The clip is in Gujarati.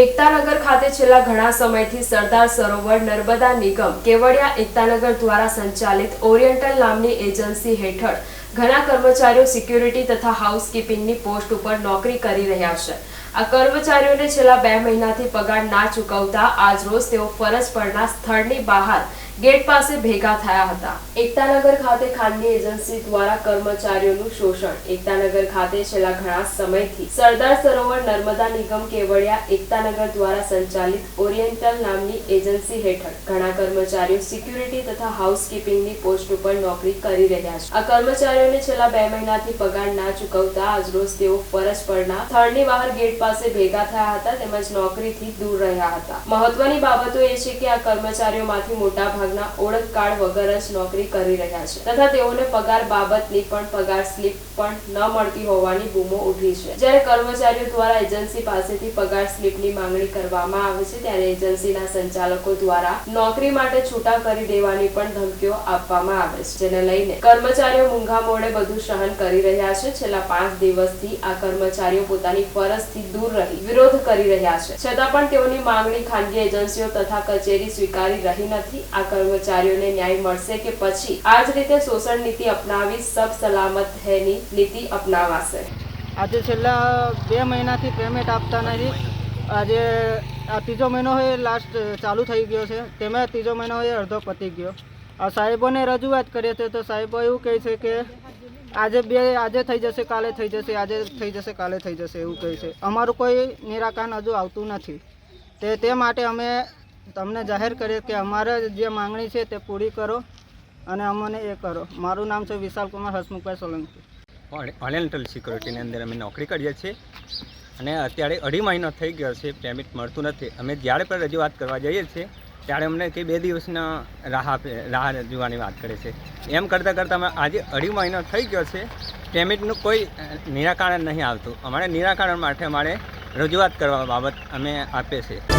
એકતાનગર ખાતે છેલ્લા ઘણા સમયથી સરદાર સરોવર નર્મદા નિગમ કેવડિયા એકતાનગર દ્વારા સંચાલિત ઓરિયન્ટલ નામની એજન્સી હેઠળ ઘણા કર્મચારીઓ સિક્યુરિટી તથા હાઉસકીપિંગની પોસ્ટ ઉપર નોકરી કરી રહ્યા છે. આ કર્મચારીઓને છેલ્લા બે મહિનાથી પગાર ના ચૂકવતા આજરોજ તેઓ ફરજ પરના સ્થળની બહાર ગેટ પાસે ભેગા થયા હતા. એકતાનગર ખાતે ખાનગી એજન્સી દ્વારા કર્મચારીઓનું શોષણ. એકતાનગર ખાતે છેલ્લા ઘણા સમયથી સરદાર સરોવર નર્મદા નિગમ કેવડિયા એકતાનગર દ્વારા સંચાલિત ઓરિએન્ટલ નામની એજન્સી હેઠળ ઘણા કર્મચારીઓ સિક્યુરિટી તથા હાઉસકીપિંગની પોસ્ટ ઉપર નોકરી કરી રહ્યા છે. આ કર્મચારીઓને છેલ્લા બે મહિનાથી પગાર ના ચૂકવતા આજરોજ તેઓ ફરજ પરના સ્થળની બહાર ગેટ પાસે ભેગા થયા હતા તેમજ નોકરીથી દૂર રહ્યા હતા. મહત્વની બાબતો એ છે કે આ કર્મચારીઓમાંથી મોટા ભાગના ઓળખ કાર્ડ વગર જ નોકરી કરી રહ્યા છે. તથા તેઓને પગાર બાબતની પણ પગાર સ્લીપ પણ ન મળતી હોવાની બૂમો ઉઠી છે. જ્યારે કર્મચારીઓ દ્વારા એજન્સી પાસેથી પગાર સ્લીપની માંગણી કરવામાં આવે છે, ત્યારે એજન્સીના સંચાલકો દ્વારા નોકરી માટે છૂટા કરી દેવાની પણ ધમકીઓ આપવામાં આવે છે. જેને લઈને કર્મચારીઓ મૂંઘા મોડે બધું સહન કરી રહ્યા છે. છેલ્લા પાંચ દિવસથી આ કર્મચારીઓ પોતાની ફરજથી દૂર રહી, વિરોધ કરી રહ્યા છે. છતાં પણ તેઓની માંગણી ખાનગી એજન્સીઓ તથા કચેરી સ્વીકારી રહી નથી. આ કર્મચારીઓને ન્યાય મળશે કે પછી? આ જ રીતે શોષણ નીતિ અપનાવી સબ સલામત હૈની નીતિ અપનાવાશે. આજે છેલ્લા બે મહિનાથી પેમેન્ટ આપતા નથી. આજે આ ત્રીજો મહિનો હોય લાસ્ટ ચાલુ થઈ ગયો છે. તેમાં ત્રીજો મહિનો હોય અડધો પતી ગયો. આ સાહેબોને રજૂઆત કરીએ છીએ તો સાહેબો એવું કહે છે કે આજે બે, આજે થઈ જશે, કાલે થઈ જશે, આજે થઈ જશે, કાલે થઈ જશે એવું કહે છે. અમારું કોઈ નિરાકરણ હજુ આવતું નથી. તે તે માટે અમે તમને જાહેર કરીએ કે અમારે જે માંગણી છે તે પૂરી કરો અને અમને એ કરો. મારું નામ છે વિશાલ કુમાર હસમુખભાઈ સોલંકી. ઓરિએન્ટલ સિક્યોરિટીની અંદર અમે નોકરી કરીએ છીએ અને અત્યારે અઢી મહિનો થઈ ગયો છે પેમેન્ટ મળતું નથી. અમે જ્યારે પણ રજૂઆત કરવા જઈએ છીએ, ત્યારે અમને કે બે દિવસના રાહ આપે, રાહ જોવાની વાત કરે છે. એમ કરતાં કરતાં અમે આજે અઢી મહિનો થઈ ગયો છે પેમેન્ટનું કોઈ નિરાકરણ નહીં આવતું. અમારે નિરાકરણ માટે અમારે રજૂઆત કરવા બાબત અમે આપીએ છીએ